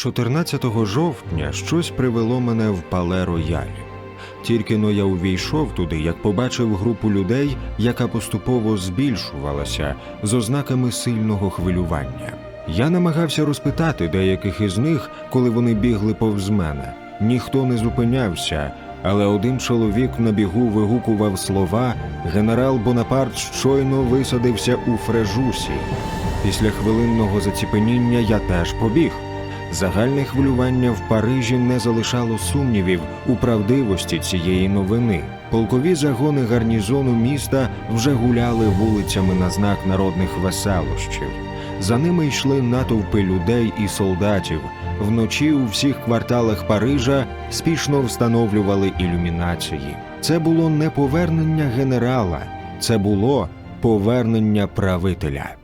14 жовтня щось привело мене в пале роялі. Тільки но я увійшов туди, як побачив групу людей, яка поступово збільшувалася з ознаками сильного хвилювання. Я намагався розпитати деяких із них, коли вони бігли повз мене. Ніхто не зупинявся, але один чоловік на бігу вигукував слова Генерал Бонапарт щойно висадився у Фрежусі. Після хвилинного заціпеніння я теж побіг. Загальне хвилювання в Парижі не залишало сумнівів у правдивості цієї новини. Полкові загони гарнізону міста вже гуляли вулицями на знак народних веселощів. За ними йшли натовпи людей і солдатів. Вночі у всіх кварталах Парижа спішно встановлювали ілюмінації. Це було не повернення генерала, це було повернення правителя.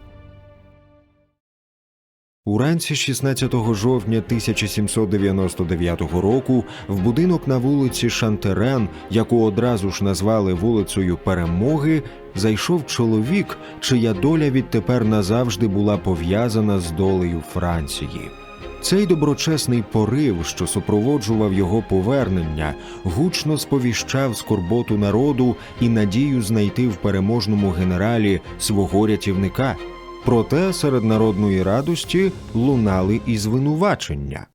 Уранці 16 жовтня 1799 року в будинок на вулиці Шантерен, яку одразу ж назвали вулицею Перемоги, зайшов чоловік, чия доля відтепер назавжди була пов'язана з долею Франції. Цей доброчесний порив, що супроводжував його повернення, гучно сповіщав скорботу народу і надію знайти в переможному генералі свого рятівника. Проте серед народної радості лунали і звинувачення.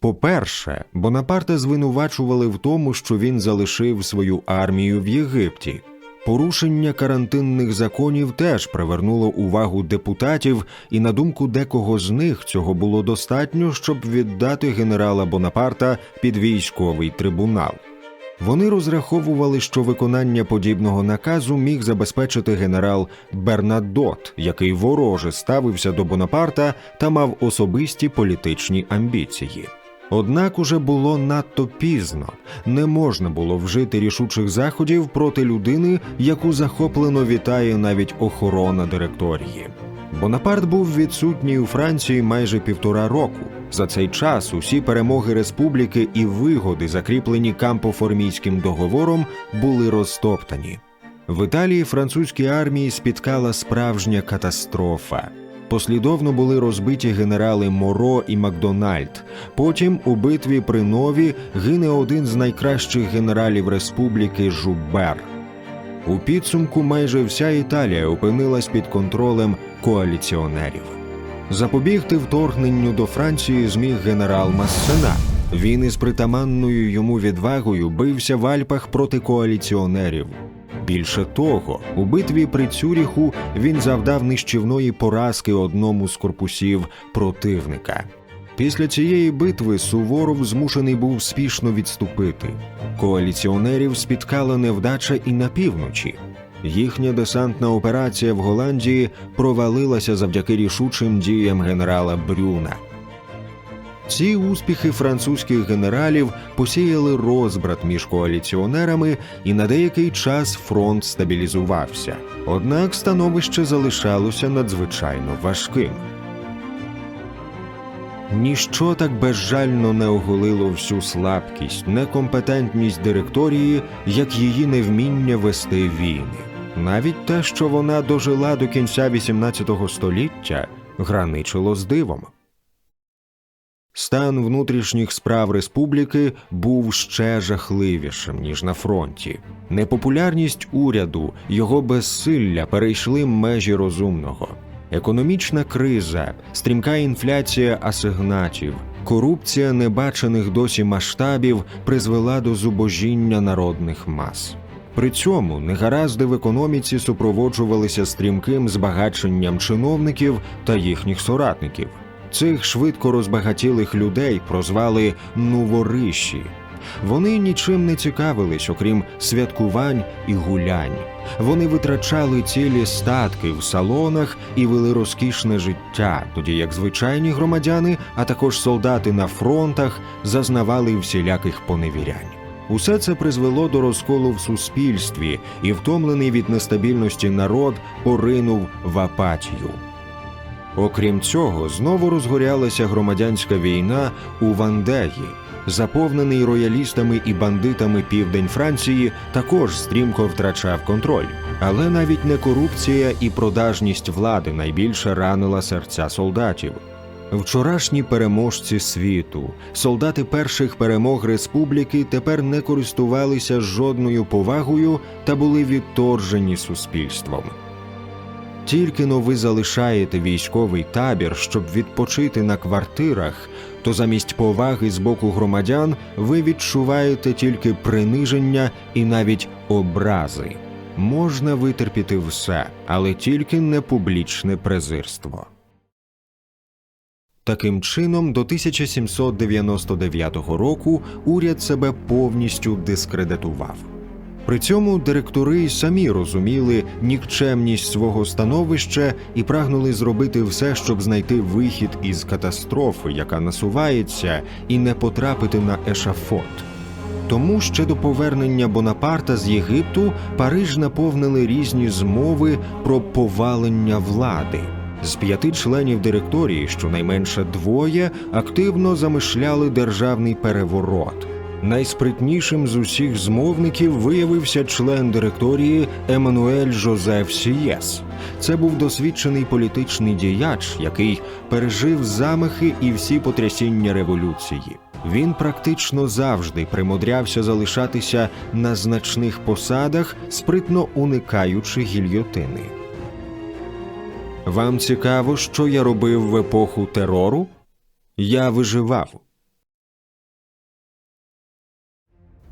По-перше, Бонапарта звинувачували в тому, що він залишив свою армію в Єгипті. Порушення карантинних законів теж привернуло увагу депутатів, і на думку декого з них цього було достатньо, щоб віддати генерала Бонапарта під військовий трибунал. Вони розраховували, що виконання подібного наказу міг забезпечити генерал Бернадот, який вороже ставився до Бонапарта та мав особисті політичні амбіції. Однак уже було надто пізно, не можна було вжити рішучих заходів проти людини, яку захоплено вітає навіть охорона директорії. Бонапарт був відсутній у Франції майже півтора року. За цей час усі перемоги республіки і вигоди, закріплені кампоформійським договором, були розтоптані. В Італії французькій армії спіткала справжня катастрофа. Послідовно були розбиті генерали Моро і Макдональд. Потім у битві при Нові гине один з найкращих генералів республіки Жубер. У підсумку майже вся Італія опинилась під контролем коаліціонерів. Запобігти вторгненню до Франції зміг генерал Массена. Він із притаманною йому відвагою бився в Альпах проти коаліціонерів. Більше того, у битві при Цюріху він завдав нищівної поразки одному з корпусів противника. Після цієї битви Суворов змушений був спішно відступити. Коаліціонерів спіткала невдача і на півночі. Їхня десантна операція в Голландії провалилася завдяки рішучим діям генерала Брюна. Ці успіхи французьких генералів посіяли розбрат між коаліціонерами, і на деякий час фронт стабілізувався. Однак становище залишалося надзвичайно важким. Ніщо так безжально не оголило всю слабкість, некомпетентність директорії, як її невміння вести війни. Навіть те, що вона дожила до кінця XVIII століття, граничило з дивом. Стан внутрішніх справ республіки був ще жахливішим ніж на фронті. Непопулярність уряду, його безсилля перейшли межі розумного. Економічна криза, стрімка інфляція асигнатів, корупція небачених досі масштабів призвела до зубожіння народних мас. При цьому негаразди в економіці супроводжувалися стрімким збагаченням чиновників та їхніх соратників. Цих швидко розбагатілих людей прозвали новориші. Вони нічим не цікавились, окрім святкувань і гулянь. Вони витрачали цілі статки в салонах і вели розкішне життя, тоді як звичайні громадяни, а також солдати на фронтах зазнавали всіляких поневірянь. Усе це призвело до розколу в суспільстві, і втомлений від нестабільності народ поринув в апатію. Окрім цього, знову розгорялася громадянська війна у Вандеї. Заповнений роялістами і бандитами південь Франції також стрімко втрачав контроль. Але навіть не корупція і продажність влади найбільше ранила серця солдатів. Вчорашні переможці світу, солдати перших перемог республіки тепер не користувалися жодною повагою та були відторжені суспільством. Тільки но ви залишаєте військовий табір, щоб відпочити на квартирах, то замість поваги з боку громадян ви відчуваєте тільки приниження і навіть образи. Можна витерпіти все, але тільки не публічне презирство. Таким чином, до 1799 року уряд себе повністю дискредитував. При цьому директори й самі розуміли нікчемність свого становища і прагнули зробити все, щоб знайти вихід із катастрофи, яка насувається, і не потрапити на ешафот. Тому ще до повернення Бонапарта з Єгипту Париж наповнили різні змови про повалення влади. З п'яти членів директорії, щонайменше двоє, активно замишляли державний переворот. Найспритнішим з усіх змовників виявився член директорії Еммануель Жозеф Сієс. Це був досвідчений політичний діяч, який пережив замахи і всі потрясіння революції. Він практично завжди примудрявся залишатися на значних посадах, спритно уникаючи гільйотини. Вам цікаво, що я робив в епоху терору? Я виживав.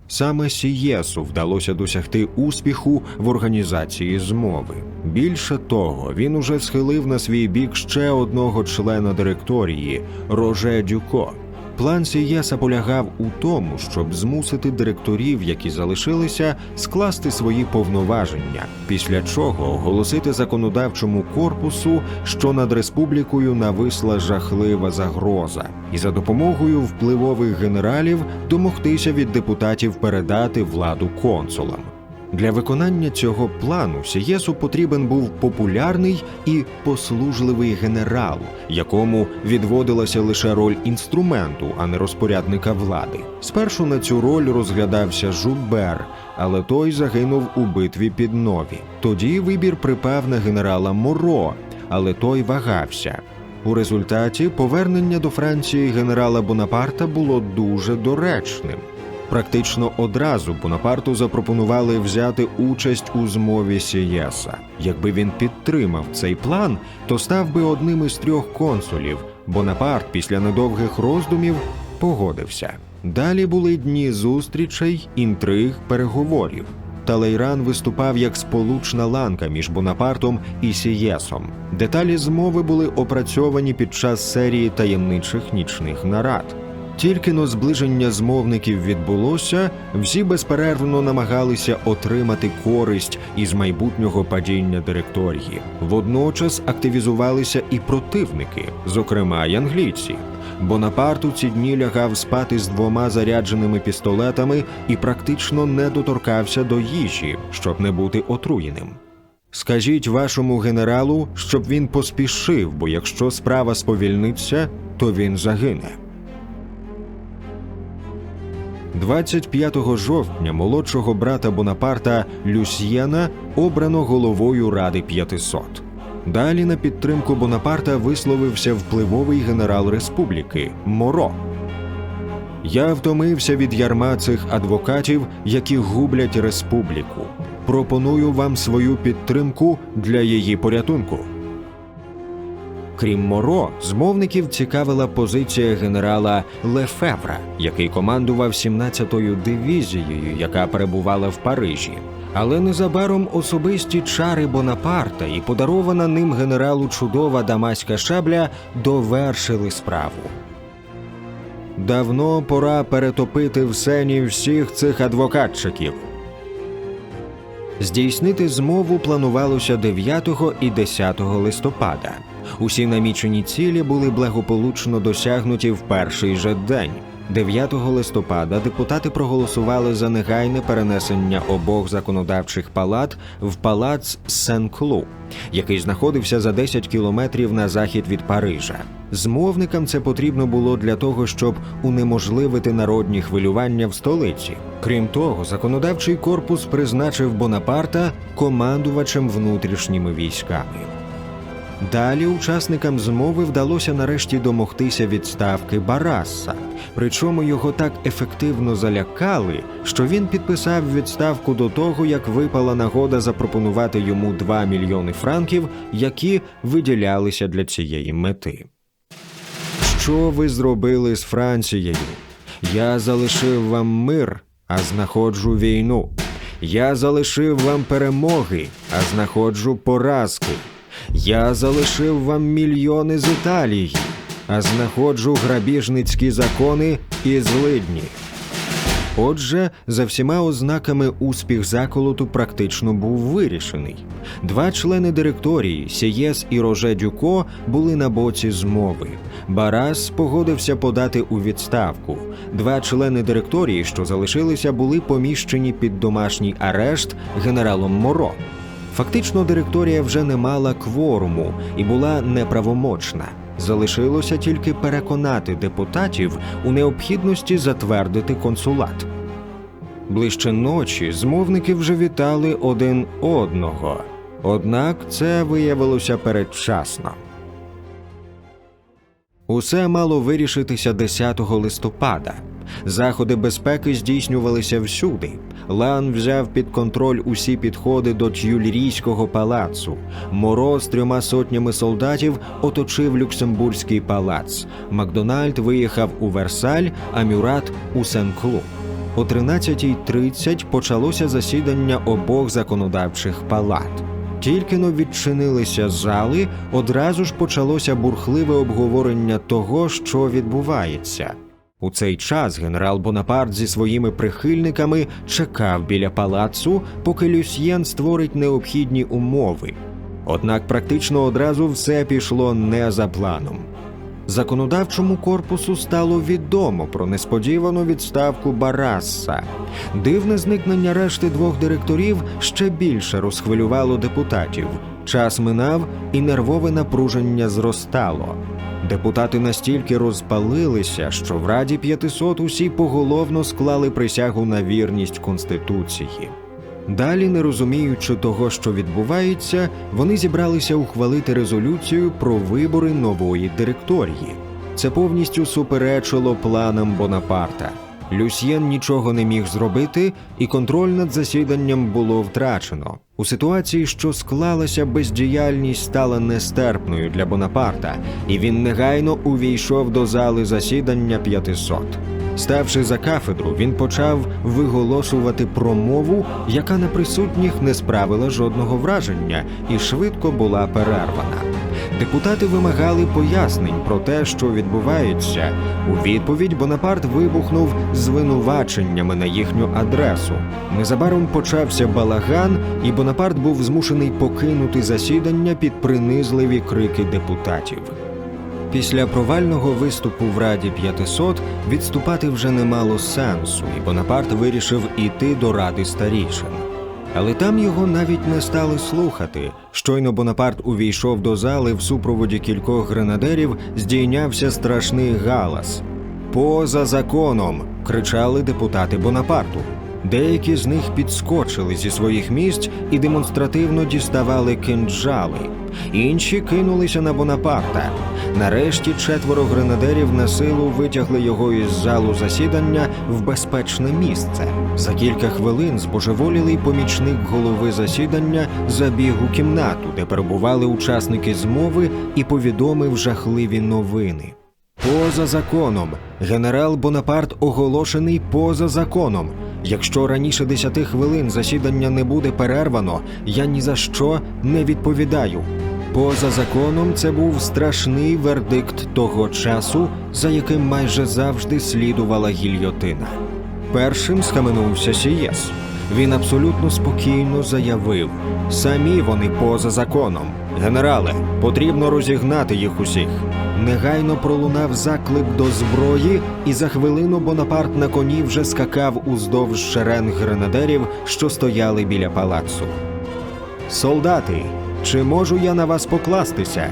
Саме Сієсу вдалося досягти успіху в організації змови. Більше того, він уже схилив на свій бік ще одного члена директорії Роже Дюко. План Сієса полягав у тому, щоб змусити директорів, які залишилися, скласти свої повноваження, після чого оголосити законодавчому корпусу, що над республікою нависла жахлива загроза, і за допомогою впливових генералів домогтися від депутатів передати владу консулам. Для виконання цього плану Сієсу потрібен був популярний і послужливий генерал, якому відводилася лише роль інструменту, а не розпорядника влади. Спершу на цю роль розглядався Жубер, але той загинув у битві під Нові. Тоді вибір припав на генерала Моро, але той вагався. У результаті повернення до Франції генерала Бонапарта було дуже доречним. Практично одразу Бонапарту запропонували взяти участь у змові Сієса. Якби він підтримав цей план, то став би одним із трьох консулів. Бонапарт після недовгих роздумів погодився. Далі були дні зустрічей, інтриг, переговорів. Талейран виступав як сполучна ланка між Бонапартом і Сієсом. Деталі змови були опрацьовані під час серії таємничих нічних нарад. Тільки но зближення змовників відбулося, всі безперервно намагалися отримати користь із майбутнього падіння директорії. Водночас активізувалися і противники, зокрема й англійці. Бонапарт у ці дні лягав спати з двома зарядженими пістолетами і практично не доторкався до їжі, щоб не бути отруєним. Скажіть вашому генералу, щоб він поспішив, бо якщо справа сповільниться, то він загине. 25 жовтня молодшого брата Бонапарта Люсьєна обрано головою Ради 500. Далі на підтримку Бонапарта висловився впливовий генерал республіки Моро. Я втомився від ярма цих адвокатів, які гублять республіку. Пропоную вам свою підтримку для її порятунку. Крім Моро, змовників цікавила позиція генерала Лефевра, який командував 17-ю дивізією, яка перебувала в Парижі. Але незабаром особисті чари Бонапарта і подарована ним генералу чудова дамаська шабля довершили справу. Давно пора перетопити в сені всіх цих адвокатчиків. Здійснити змову планувалося 9 і 10 листопада. Усі намічені цілі були благополучно досягнуті в перший же день. 9 листопада депутати проголосували за негайне перенесення обох законодавчих палат в палац Сен-Клу, який знаходився за 10 кілометрів на захід від Парижа. Змовникам це потрібно було для того, щоб унеможливити народні хвилювання в столиці. Крім того, законодавчий корпус призначив Бонапарта командувачем внутрішніми військами. Далі учасникам змови вдалося нарешті домогтися відставки Бараса. Причому його так ефективно залякали, що він підписав відставку до того, як випала нагода запропонувати йому 2 мільйони франків, які виділялися для цієї мети. Що ви зробили з Францією? Я залишив вам мир, а знаходжу війну. Я залишив вам перемоги, а знаходжу поразки. Я залишив вам мільйони з Італії, а знаходжу грабіжницькі закони і злидні. Отже, за всіма ознаками успіх заколоту практично був вирішений. Два члени директорії Сієс і Роже Дюко були на боці змови. Барас погодився подати у відставку. Два члени директорії, що залишилися, були поміщені під домашній арешт генералом Моро. Фактично, директорія вже не мала кворуму і була неправомочна. Залишилося тільки переконати депутатів у необхідності затвердити консулат. Ближче ночі змовники вже вітали один одного, однак це виявилося передчасно. Усе мало вирішитися 10 листопада. Заходи безпеки здійснювалися всюди. Лан взяв під контроль усі підходи до Тюльрійського палацу. Моро з трьома сотнями солдатів оточив Люксембурзький палац. Макдональд виїхав у Версаль, а Мюрат у Сен-Клу. О 13.30 почалося засідання обох законодавчих палат. Тільки но відчинилися зали, одразу ж почалося бурхливе обговорення того, що відбувається. У цей час генерал Бонапарт зі своїми прихильниками чекав біля палацу, поки Люсьєн створить необхідні умови. Однак практично одразу все пішло не за планом. Законодавчому корпусу стало відомо про несподівану відставку Бараса. Дивне зникнення решти двох директорів ще більше розхвилювало депутатів. Час минав, і нервове напруження зростало. Депутати настільки розпалилися, що в Раді 500 усі поголовно склали присягу на вірність Конституції. Далі, не розуміючи того, що відбувається, вони зібралися ухвалити резолюцію про вибори нової директорії. Це повністю суперечило планам Бонапарта. Люсьєн нічого не міг зробити, і контроль над засіданням було втрачено. У ситуації, що склалася, бездіяльність стала нестерпною для Бонапарта, і він негайно увійшов до зали засідання 500. Ставши за кафедру, він почав виголошувати промову, яка на присутніх не справила жодного враження і швидко була перервана. Депутати вимагали пояснень про те, що відбувається. У відповідь Бонапарт вибухнув звинуваченнями на їхню адресу. Незабаром почався балаган, і Бонапарт був змушений покинути засідання під принизливі крики депутатів. Після провального виступу в Раді 500 відступати вже не мало сенсу, і Бонапарт вирішив іти до Ради старішин. Але там його навіть не стали слухати. Щойно Бонапарт увійшов до зали в супроводі кількох гренадерів, здійнявся страшний галас. Поза законом. кричали депутати Бонапарту. Деякі з них підскочили зі своїх місць і демонстративно діставали кинджали. Інші кинулися на Бонапарта. Нарешті четверо гренадерів на силу витягли його із залу засідання в безпечне місце. За кілька хвилин збожеволілий помічник голови засідання забіг у кімнату, де перебували учасники змови, і повідомив жахливі новини. Поза законом. Генерал Бонапарт оголошений поза законом. Якщо раніше 10 хвилин засідання не буде перервано, я ні за що не відповідаю. Поза законом це був страшний вердикт того часу, за яким майже завжди слідувала гільйотина. Першим схаменувся Сієс. Він абсолютно спокійно заявив: самі вони поза законом. Генерале, потрібно розігнати їх усіх. Негайно пролунав заклик до зброї, і за хвилину Бонапарт на коні вже скакав уздовж шеренг гренадерів, що стояли біля палацу. Солдати, чи можу я на вас покластися?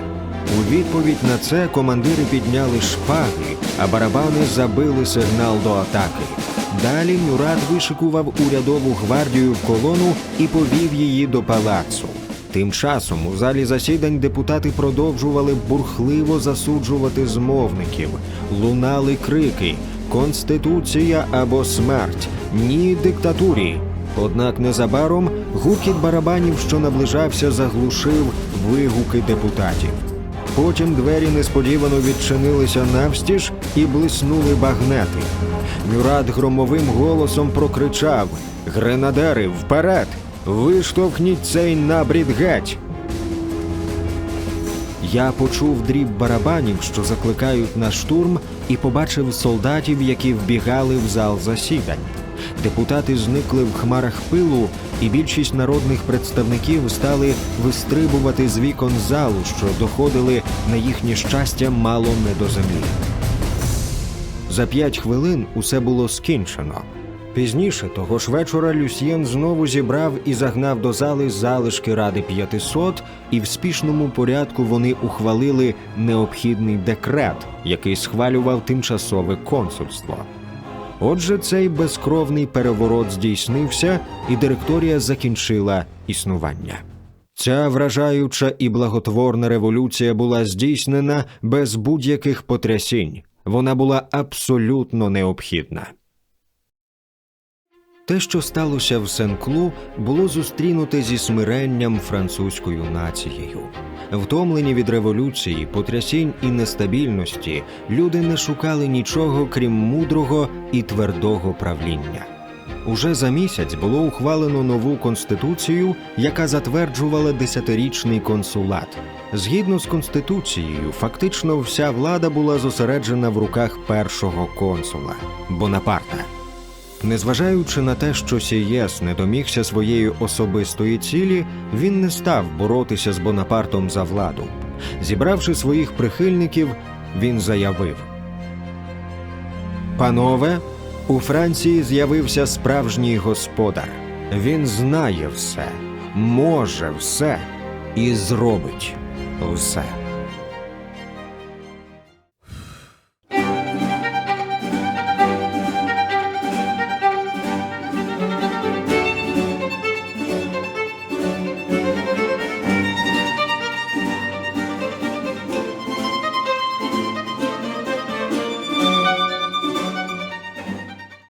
У відповідь на це командири підняли шпаги, а барабани забили сигнал до атаки. Далі Мюрат вишикував урядову гвардію в колону і повів її до палацу. Тим часом у залі засідань депутати продовжували бурхливо засуджувати змовників, лунали крики Конституція або смерть, ні диктатурі. Однак незабаром гуркіт барабанів, що наближався, заглушив вигуки депутатів. Потім двері несподівано відчинилися навстіж і блиснули багнети. Мюрат громовим голосом прокричав: Гренадери, вперед! Виштовхніть цей набрід геть! Я почув дріб барабанів, що закликають на штурм, і побачив солдатів, які вбігали в зал засідань. Депутати зникли в хмарах пилу, і більшість народних представників стали вистрибувати з вікон залу, що доходили на їхнє щастя мало не до землі. За п'ять хвилин усе було скінчено. Пізніше того ж вечора Люсьєн знову зібрав і загнав до зали залишки Ради 500, і в спішному порядку вони ухвалили необхідний декрет, який схвалював тимчасове консульство. Отже, цей безкровний переворот здійснився, і директорія закінчила існування. Ця вражаюча і благотворна революція була здійснена без будь-яких потрясінь. Вона була абсолютно необхідна. Те, що сталося в Сен-Клу, було зустрінуте зі смиренням французькою нацією. Втомлені від революції, потрясінь і нестабільності, люди не шукали нічого крім мудрого і твердого правління. Уже за місяць було ухвалено нову конституцію, яка затверджувала десятирічний консулат. Згідно з конституцією, фактично вся влада була зосереджена в руках першого консула Бонапарта. Незважаючи на те, що Сієс не домігся своєї особистої цілі, він не став боротися з Бонапартом за владу. Зібравши своїх прихильників, він заявив: Панове, у Франції з'явився справжній господар. Він знає все, може все і зробить все.